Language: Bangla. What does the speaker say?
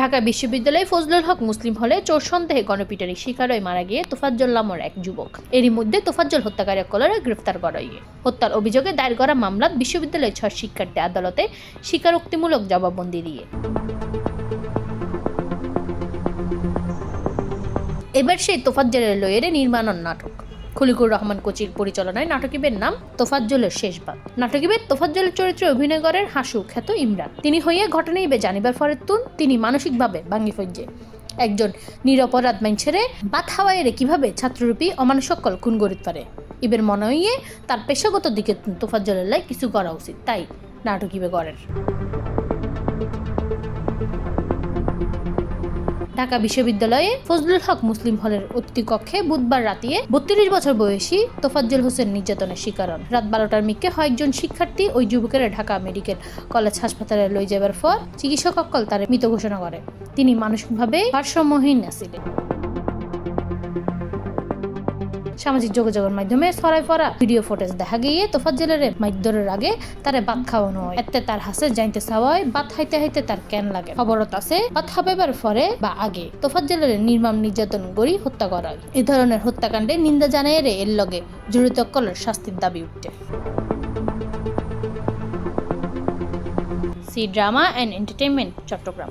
ঢাকা বিশ্ববিদ্যালয়ে ফজলুল হক মুসলিম হলে চোর সন্দেহে গণপিটারি শিকার হয়ে মারা গিয়ে তোফাজ্জল নামর এক যুবক। এরই মধ্যে তোফাজ্জল হত্যাকারী কলরে গ্রেফতার করা। হয় হত্যার অভিযোগে দায়ের করা মামলা বিশ্ববিদ্যালয়ের ছয় শিক্ষার্থী আদালতে স্বীকারোক্তিমূলক জবাববন্দি দিয়ে। এবার সেই তোফাজ্জলের লয়েরে নির্মাণন নাটক। খলিকুর রহমান কোচির পরিচালনায় নাটকিবের নাম তোফাজ্জলের শেষবাদ নাটকিবের তোফাজ্জলের চরিত্রে অভিনয় করেন হাসু খ্যাত ইমরান। তিনি হইয়া ঘটনাইবে জানিবার ফরেতুন তিনি মানসিকভাবে ভাঙ্গি ফজ্জে একজন নিরপরাধ মানুষেরে বাত হাওয়াইরে কীভাবে ছাত্ররূপী অমানুষকল খুন গড়িত পারে? ইবের মনে হইয়ে তার পেশাগত দিকে তোফাজ্জলের লাই কিছু করা উচিত, তাই নাটকিবে করেন ঢাকা বিশ্ববিদ্যালয়ে ফজলুল হক মুসলিম হলের অতিথি কক্ষে বুধবার রাতিয়ে বত্রিশ বছর বয়সী তোফাজ্জল হোসেন নির্যাতনের শিকার হন রাত বারোটার মিকে কয়েকজন শিক্ষার্থী ওই যুবকের ঢাকা মেডিকেল কলেজ হাসপাতালে লই যাবার পর চিকিৎসক অক্কল তার মৃত ঘোষণা করে। তিনি মানসিকভাবে ভারসাম্যহীন ছিলেন। সামাজিক যোগাযোগের মাধ্যমে ছড়াই পড়া ভিডিও ফুটেজ দেখা গিয়ে তোফাজ্জলের মাইদরের আগে তারে ভাত খাওয়ানো হয়। এতে তার হাসে জানতে চাওয়ায় ভাত হাইতে হাইতে তার কেন লাগে? খবরত আছে ভাত খাবেবার পরে বা আগে তোফাজ্জলের নির্মম নির্যাতন করি হত্যা করা হয় এ ধরনের হত্যাকাণ্ডে নিন্দা জানায় রে এর লগে জড়িত কলের শাস্তির দাবি উঠে। C drama and entertainment, Chattogram.